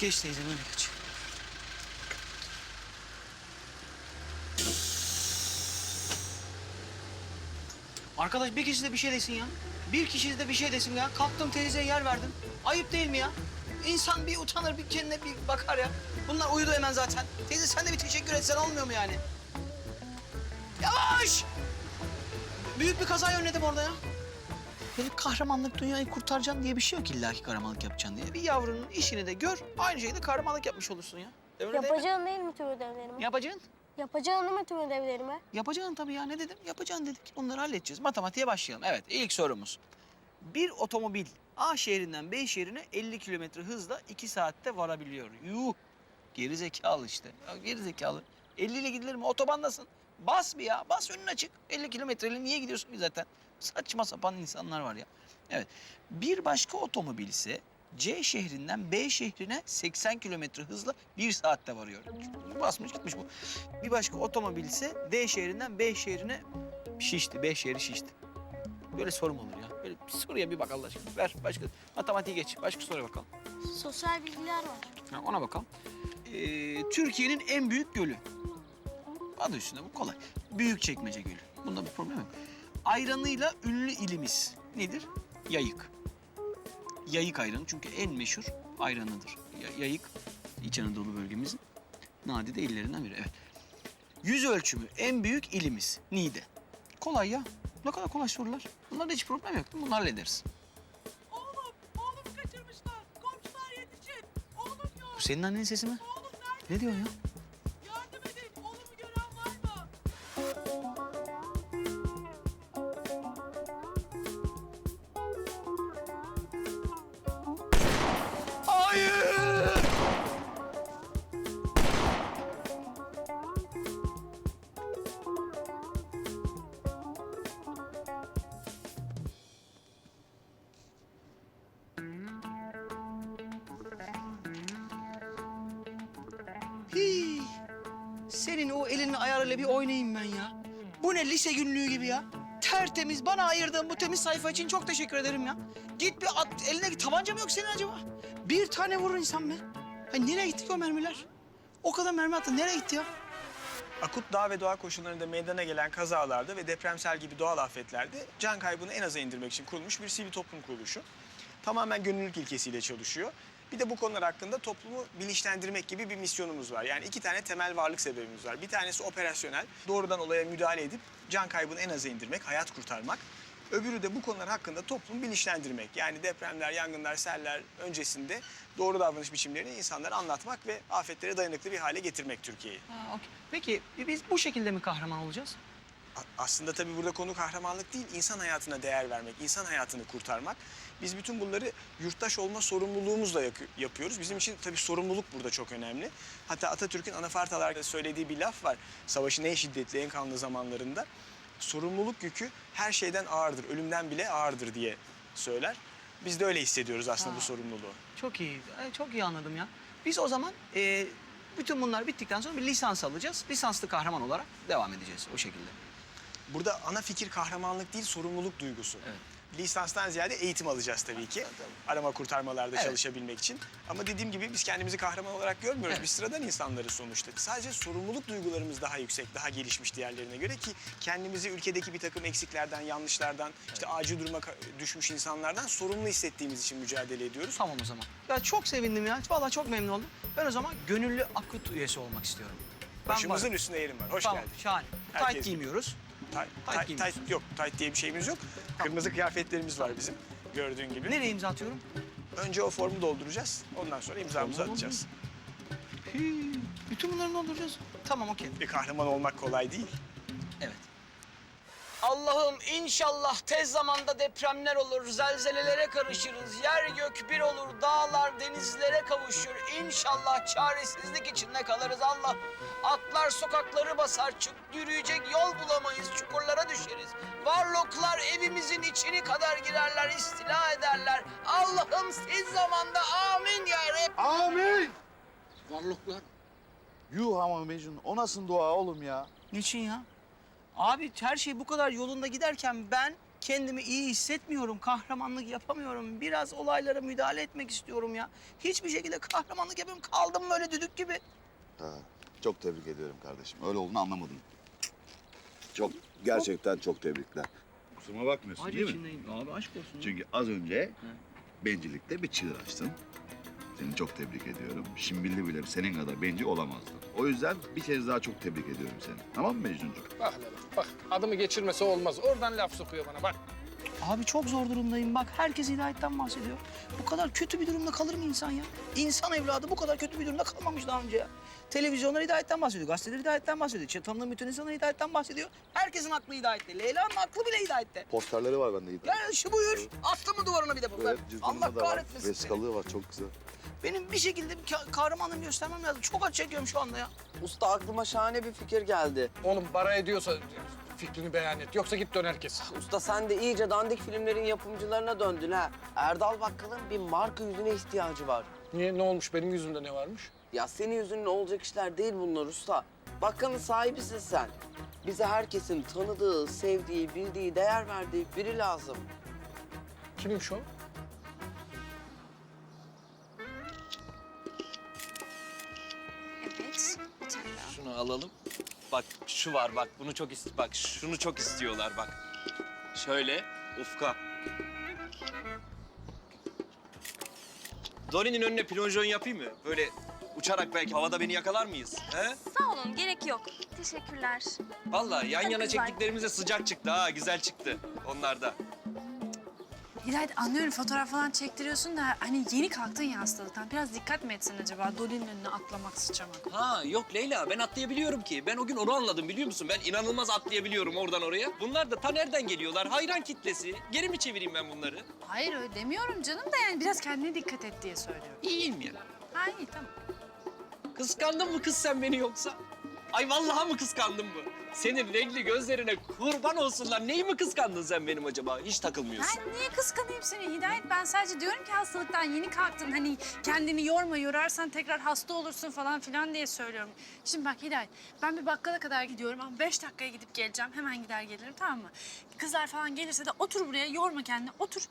Geç teyze böyle geç. Arkadaş bir kişi de bir şey desin ya. Bir kişi de bir şey desin ya. Kalktım teyzeye yer verdim. Ayıp değil mi ya? İnsan bir utanır, bir kendine bir bakar ya. Bunlar uyudu hemen zaten. Teyze sen de bir teşekkür etsen olmuyor mu yani? Yavaş! Büyük bir kaza önledim orada ya. Böyle kahramanlık dünyayı kurtaracaksın diye bir şey yok illa ki kahramanlık yapacaksın diye. Bir yavrunun işini de gör, aynı şekilde kahramanlık yapmış olursun ya. Öyle değil mi? Yapacağın değil mi tüm ödevlerimi? Yapacaksın. Yapacağın değil mi tüm ödevlerimi? Yapacaksın tabii ya. Ne dedim? Yapacaksın dedik. Onları halledeceğiz. Matematiğe başlayalım. Evet, ilk sorumuz. Bir otomobil A şehrinden B şehrine 50 kilometre hızla 2 saatte varabiliyor. Yuh! Geri zekalı işte. Ya geri zekalı. 50 ile gidilir mi? Otobandasın. Bas bir ya. Bas önün açık. 50 kilometreyle niye gidiyorsun ki zaten? Saçma sapan insanlar var ya. Evet. Bir başka otomobil ise C şehrinden B şehrine 80 kilometre hızla bir saatte varıyor. Basmış gitmiş bu. Bir başka otomobil ise D şehrinden B şehrine şişti. B şehri şişti. Böyle soru mu olur ya? Böyle bir soruya bir bak Allah aşkına. Ver başka. Matematiği geç. Başka soruya bakalım. Sosyal bilgiler var. Ha, ona bakalım. Ee, Türkiye'nin en büyük gölü. Adı üstünde bu kolay. Büyükçekmece Gölü. Bunda bir problem yok. Ayranıyla ünlü ilimiz nedir? Yayık. Yayık ayranı çünkü en meşhur ayranıdır. Ya- yayık İç Anadolu bölgemizin nadide illerinden biri. Evet. Yüz ölçümü en büyük ilimiz Niğde. Kolay ya. Ne kadar kolay sorular. Bunlarda hiç problem yok. Bunları hallederiz. Oğlum, oğlumu kaçırmışlar. Komşular yetişin. Oğlum yok. Bu senin annenin sesi mi? Oğlum nerede? Ne diyorsun ya? Senin o elinin ayarıyla bir oynayayım ben ya. Bu ne lise günlüğü gibi ya. Tertemiz bana ayırdığın bu temiz sayfa için çok teşekkür ederim ya. Git bir at, eline. Tabanca mı yok senin acaba? Bir tane vurur insan be. Ay nereye gitti ki o mermiler? O kadar mermi attın. Nereye gitti ya? Akut dağ ve doğa koşullarında meydana gelen kazalarda ve depremsel gibi doğal afetlerde can kaybını en aza indirmek için kurulmuş bir sivil toplum kuruluşu. Tamamen gönüllülük ilkesiyle çalışıyor. Bir de bu konular hakkında toplumu bilinçlendirmek gibi bir misyonumuz var. Yani iki tane temel varlık sebebimiz var. Bir tanesi operasyonel, doğrudan olaya müdahale edip can kaybını en aza indirmek, hayat kurtarmak. Öbürü de bu konular hakkında toplumu bilinçlendirmek. Yani depremler, yangınlar, seller öncesinde doğru davranış biçimlerini insanlara anlatmak ve afetlere dayanıklı bir hale getirmek Türkiye'yi. Ha, okey. Peki biz bu şekilde mi kahraman olacağız? A- Aslında tabii burada konu kahramanlık değil, insan hayatına değer vermek, insan hayatını kurtarmak. Biz bütün bunları yurttaş olma sorumluluğumuzla yapıyoruz. Bizim için tabii sorumluluk burada çok önemli. Hatta Atatürk'ün anafartalarda söylediği bir laf var. Savaşın en şiddetli, en kanlı zamanlarında. Sorumluluk yükü her şeyden ağırdır, ölümden bile ağırdır diye söyler. Biz de öyle hissediyoruz aslında bu sorumluluğu. Çok iyi. Ay, Çok iyi anladım ya. Biz o zaman e, bütün bunlar bittikten sonra bir lisans alacağız. Lisanslı kahraman olarak devam edeceğiz o şekilde. Burada ana fikir kahramanlık değil, sorumluluk duygusu. Evet. Lisanstan ziyade eğitim alacağız tabii ki. Arama kurtarmalarda Evet. çalışabilmek için. Ama dediğim gibi biz kendimizi kahraman olarak görmüyoruz. Evet. Biz sıradan insanlarız sonuçta. Sadece sorumluluk duygularımız daha yüksek, daha gelişmiş diğerlerine göre ki kendimizi ülkedeki bir takım eksiklerden, yanlışlardan, işte acil duruma düşmüş insanlardan sorumlu hissettiğimiz için mücadele ediyoruz. Tamam o zaman. Ya çok sevindim ya. Vallahi çok memnun oldum. Ben o zaman gönüllü akut üyesi olmak istiyorum. Ben Başımızın varım. üstünde yerim var. Hoş Tamam geldin. şahane. Herkes- Tayt giymiyoruz. Tay, tay, giymiyoruz. tayt yok, tayt diye bir şeyimiz yok. Kırmızı kıyafetlerimiz var bizim gördüğün gibi. Nereye imza atıyorum? Önce o formu dolduracağız. Ondan sonra imzamızı Tamam. atacağız. Hii, bütün bunları dolduracağız. Tamam okey. Bir kahraman olmak kolay değil. Allah'ım inşallah tez zamanda depremler olur, zelzelelere karışırız, yer gök bir olur, dağlar denizlere kavuşur. İnşallah çaresizlik içinde kalırız Allah. Atlar sokakları basar, çık yürüyecek yol bulamayız, çukurlara düşeriz. Varlıklar evimizin içini kadar girerler, istila ederler. Allah'ım tez zamanda amin ya Rab. Amin. Varlıklar. Yuh ama Mecnun o nasıl dua oğlum ya? Niçin ya? Abi her şey bu kadar yolunda giderken ben kendimi iyi hissetmiyorum. Kahramanlık yapamıyorum. Biraz olaylara müdahale etmek istiyorum ya. Hiçbir şekilde kahramanlık yapamıyorum. Kaldım böyle düdük gibi. Ha, çok tebrik ediyorum kardeşim. Öyle olduğunu anlamadım. Çok, gerçekten çok tebrikler. Kusuruma bakmıyorsun Acı değil mi? içindeyim. Abi aşk olsun. Çünkü az önce bencillikte bir çığır açtın. Seni çok tebrik ediyorum. Şimbilli bile senin kadar bencil olamazdın. O yüzden bir kez daha çok tebrik ediyorum seni. Tamam mı Mecnuncuğum? Bak hele bak, bak adımı geçirmesi olmaz. Oradan laf sokuyor bana bak. Abi çok zor durumdayım. Bak herkes hidayetten bahsediyor. Bu kadar kötü bir durumda kalır mı insan ya? İnsan evladı bu kadar kötü bir durumda kalmamış daha önce ya. Televizyonlar hidayetten bahsediyor, gazeteler hidayetten bahsediyor. Ç- Tanıdığım bütün insanlar hidayetten bahsediyor. Herkesin aklı hidayette. Leyla'nın aklı bile hidayette. Posterleri var bende. Ya şu buyur. Astı mı duvarına bir de bunlar? Evet, Allah kahretmesin seni. Vesikalığı var çok güzel. Benim bir şekilde bir ka- kahramanlığımı göstermem lazım. Çok acı çekiyorum şu anda ya. Usta aklıma şahane bir fikir geldi. Oğlum para ediyorsa fikrini beyan et. Yoksa git dön herkes. Usta sen de iyice dandik filmlerin yapımcılarına döndün ha. Erdal Bakkal'ın bir marka yüzüne ihtiyacı var. Niye ne olmuş benim yüzümde ne varmış? Ya senin yüzünün olacak işler değil bunlar usta. Bakkalın sahibisin sen. Bize herkesin tanıdığı, sevdiği, bildiği, değer verdiği biri lazım. Kimmiş o? Alalım. Bak şu var bak bunu çok ist bak şunu çok istiyorlar bak. Şöyle ufka. Dolly'nin önüne plonjon yapayım mı? Böyle uçarak belki havada beni yakalar mıyız? He? Sağ olun, gerek yok. Teşekkürler. Vallahi yan yana kızlar. çektiklerimizde sıcak çıktı ha güzel çıktı onlarda. Hidayet anlıyorum fotoğraf falan çektiriyorsun da hani yeni kalktın ya hastalıktan. Biraz dikkat mi etsin acaba Dolly'nin önüne atlamak, sıçramak? Ha yok Leyla ben atlayabiliyorum ki. Ben o gün onu anladım biliyor musun? Ben inanılmaz atlayabiliyorum oradan oraya. Bunlar da ta nereden geliyorlar? Hayran kitlesi. Geri mi çevireyim ben bunları? Hayır öyle demiyorum canım da yani biraz kendine dikkat et diye söylüyorum. İyiyim ya. Ha iyi tamam. Kıskandın mı kız sen beni yoksa? Ay vallahi mı kıskandın mı? Senin renkli gözlerine kurban olsunlar. Neyi mi kıskandın sen benim acaba? Hiç takılmıyorsun. Ben niye kıskanayım seni Hidayet? Ben sadece diyorum ki hastalıktan yeni kalktın. Hani kendini yorma, yorarsan tekrar hasta olursun falan filan diye söylüyorum. Şimdi bak Hidayet, ben bir bakkala kadar gidiyorum ama beş dakikaya gidip geleceğim. Hemen gider gelirim tamam mı? Kızlar falan gelirse de otur buraya, yorma kendini. Otur.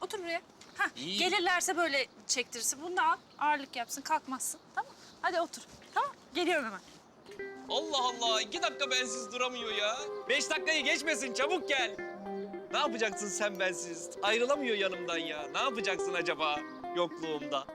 Otur buraya. Hah, İyi. gelirlerse böyle çektirsin. Bunu da al, ağırlık yapsın, kalkmazsın. Tamam Hadi otur. Tamam, geliyorum hemen. Allah Allah. iki dakika bensiz duramıyor ya. Beş dakikayı geçmesin. Çabuk gel. Ne yapacaksın sen bensiz? Ayrılamıyor yanımdan ya. Ne yapacaksın acaba yokluğumda?